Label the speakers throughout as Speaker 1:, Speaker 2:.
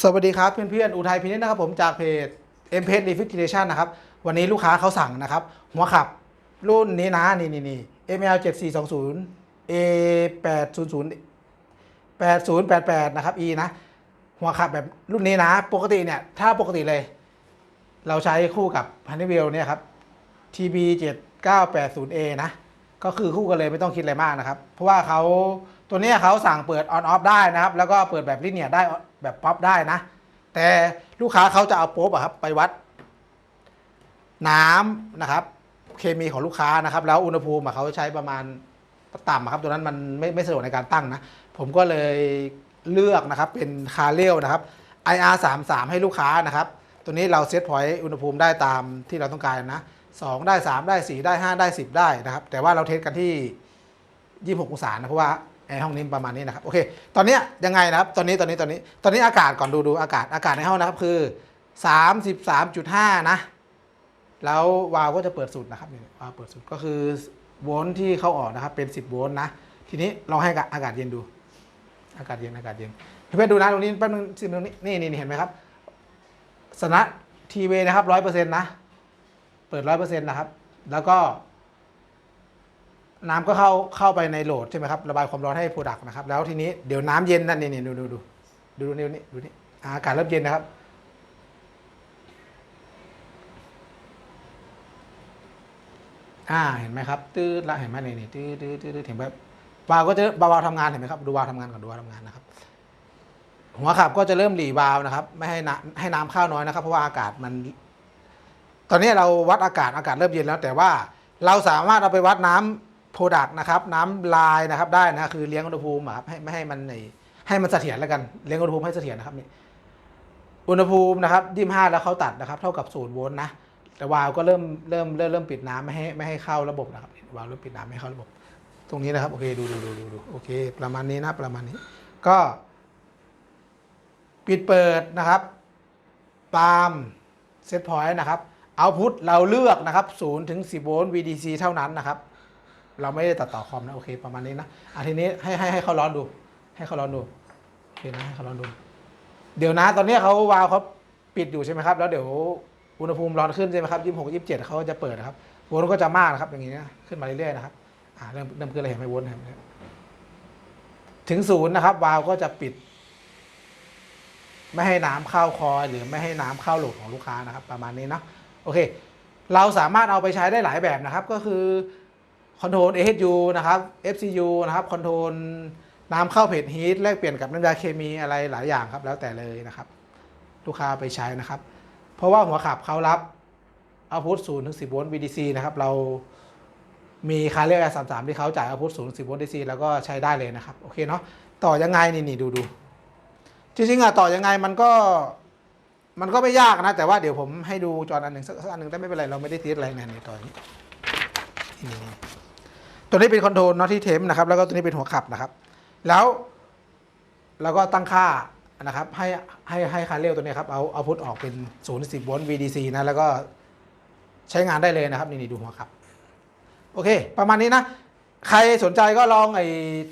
Speaker 1: สวัสดีครับเพื่อนๆอุทัยพินิจนะครับผมจากเพจ m p a g e Refrigeration นะครับ วันนี้ลูกค้าเขาสั่งนะครับ หัวขับรุ่นนี้นะ นี่นี่นี่ ML 7420 A 800 8088 นะครับ E นะ หัวขับแบบรุ่นนี้นะ ปกติเนี่ย ถ้าปกติเลย เราใช้คู่กับ Honeywell เนี่ยครับ TB 7980A นะ ก็คือคู่กันเลยไม่ต้องคิดอะไรมากนะครับ เพราะว่าเขาตัวนี้เขาสั่งเปิด on off ได้นะครับ แล้วก็เปิดแบบลิเนียได้ แบบป๊อปได้นะ แต่ลูกค้าเขาจะเอาโป๊บอะครับไปวัดน้ำนะครับเคมีของลูกค้านะครับ แล้วอุณหภูมิเขาใช้ประมาณต่ำอะครับตัวนั้นมันไม่ไม่สะดวกในการตั้งนะ ผมก็เลยเลือกนะครับเป็นคาเรียลนะครับ IR 3 3ให้ลูกค้านะครับ ตัวนี้เราเซตพอยต์อุณหภูมิได้ตามที่เราต้องการนะ2ได้ 3 ได้ 4 ได้ 5 ได้ 10 ได้นะครับ แต่ว่าเราเทสกันที่ 26 องศานะเพราะว่า แอร์ห้องนี้ประมาณนี้นะครับโอเค ตอนนี้ยังไงนะครับ ตอนนี้ตอนนี้ตอนนี้ ตอนนี้อากาศก่อนดูดูอากาศอากาศในห้องนะครับคือ 33.5 นะ แล้ววาล์วก็จะเปิดสุดนะครับวาล์วเปิดสุดก็คือโวลต์ที่เข้าออกนะครับเป็น 10 โวลต์นะ ทีนี้ลองให้อากาศเย็นดู อากาศเย็นอากาศเย็นเพื่อนดูนะตรงนี้แป๊บนึงสิตรงนี้นี่นี่เห็นไหมครับสนะทีเวนะครับร้อยเปอร์เซ็นต์นะ เปิดร้อยเปอร์เซ็นต์นะครับ แล้วก็ น้ำก็เข้าเข้าไปในโหลดใช่ไหมครับระบายความร้อนให้โปรดักต์นะครับ แล้วทีนี้เดี๋ยวน้ำเย็นนั่นนี่นี่ดูดูดูดูดูนี่ดูนี่อากาศเริ่มเย็นนะครับอ่าเห็นไหมครับตื้อละเห็นไหมนี่นี่ตื้อตื้อตื้อเห็นแบบวาล์วก็จะวาล์วทำงานเห็นไหมครับดูวาล์วทำงานก่อนดูวาล์วทำงานนะครับหัวขับก็จะเริ่มหลีวาล์วนะครับ ไม่ให้น้ำให้น้ำเข้าน้อยนะครับ เพราะว่าอากาศมัน ตอนนี้เราวัดอากาศอากาศเริ่มเย็นแล้ว แต่ว่าเราสามารถเอาไปวัดน้ำ โปรดักต์นะครับน้ำลายนะครับได้นะคือเลี้ยงอุณหภูมิครับให้ไม่ให้มันในให้มันเสถียรแล้วกันเลี้ยงอุณหภูมิให้เสถียรนะครับนี่อุณหภูมินะครับยี่ห้าแล้วเขาตัดนะครับ เท่ากับศูนย์โวลต์นะแต่วาล์วก็เริ่มเริ่มเริ่มเริ่มปิดน้ำไม่ให้ไม่ให้เข้าระบบนะครับวาล์วเริ่มปิดน้ำไม่ให้เข้าระบบ ตรงนี้นะครับโอเคดูดูดูดูดูโอเค ประมาณนี้นะประมาณนี้ ก็ ปิดเปิดนะครับตามเซตพอยต์นะครับเอาพุทเราเลือกนะครับ0ถึง10โวลต์ VDC เท่านั้นนะครับ เราไม่ได้ตัดต่อคอมนะโอเค ประมาณนี้นะอะทีนี้ให้ให้ให้เขาร้อนดู ให้เขาร้อนดูโอเคนะให้เขาร้อนดู เดี๋ยวนะ ตอนนี้เขาวาล์วเขาปิดอยู่ใช่ไหมครับ แล้วเดี๋ยวอุณหภูมิร้อนขึ้นใช่ไหมครับยี่สิบหกยี่สิบเจ็ดเขาจะเปิดนะครับโวลต์ก็จะมากนะครับ อย่างนี้นะขึ้นมาเรื่อยๆนะครับอ่าเริ่มเริ่มขึ้นอะไรเห็นไหมโวลต์เห็นไหมถึงศูนย์นะครับ วาล์วก็จะปิด ไม่ให้น้ำเข้าคอหรือไม่ให้น้ำเข้าโหลดของลูกค้านะครับ ประมาณนี้นะโอเค เราสามารถเอาไปใช้ได้หลายแบบนะครับ ก็คือ คอนโทรล AHU นะครับ FCU นะครับคอนโทรลน้ำเข้าเพจฮีทแลกเปลี่ยนกับน้ำยาเคมีอะไรหลายอย่างครับแล้วแต่เลยนะครับ ลูกค้าไปใช้นะครับ เพราะว่าหัวขับเขารับเอาพุทศูนย์ถึงสิบโวลต์ VDC นะครับเรามีคาเรียลสามสามที่เขาจ่ายเอาพุทศูนย์สิบโวลต์ DC แล้วก็ใช้ได้เลยนะครับโอเคเนาะต่อยังไงนี่นี่ดูดูจริงๆอะต่อยังไงมันก็มันก็ไม่ยากนะ แต่ว่าเดี๋ยวผมให้ดูจออันหนึ่งสักอันหนึ่งได้ไม่เป็นไรเราไม่ได้ติดอะไรในต่อนี้ ตัวนี้เป็นคอนโทรลน็อตที่เทมนะครับ แล้วก็ตัวนี้เป็นหัวขับนะครับ แล้วเราก็ตั้งค่านะครับ ให้ให้ให้คาเรลตัวนี้ครับ เอาเอาพุทออกเป็น0ูนย์สิบโวลต์ VDC นะแล้วก็ใช้งานได้เลยนะครับ นี่นี่ดูหัวขับ โอเค ประมาณนี้นะ ใครสนใจก็ลองไอ้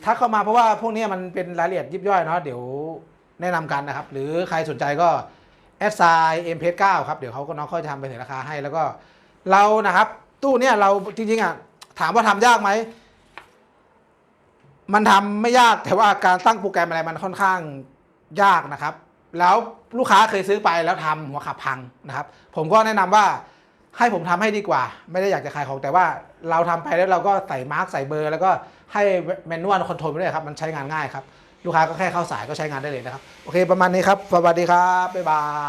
Speaker 1: ทักเข้ามาเพราะว่าพวกนี้มันเป็นรายละเอียดยิบย่อยเนาะเดี๋ยวแนะนำกันนะครับ หรือใครสนใจก็แอดไซน์เอ็มเพจเก้าครับ เดี๋ยวเขาก็น้องเขาจะทำไปถึงราคาให้แล้วก็เรานะครับ ตู้เนี่ยเราจริงๆอะถามว่าทำยากไหม มันทำไม่ยากแต่ว่าการตั้งโปรแกรมอะไรมันค่อนข้างยากนะครับ แล้วลูกค้าเคยซื้อไปแล้วทำหัวขับพังนะครับ ผมก็แนะนำว่าให้ผมทำให้ดีกว่า ไม่ได้อยากจะขายของแต่ว่าเราทำไปแล้วเราก็ใส่มาร์กใส่เบอร์ แล้วก็ให้แมนนวลคอนโทรลไปด้วยครับมันใช้งานง่ายครับ ลูกค้าก็แค่เข้าสายก็ใช้งานได้เลยนะครับ โอเคประมาณนี้ครับ สวัสดีครับ บ๊ายบาย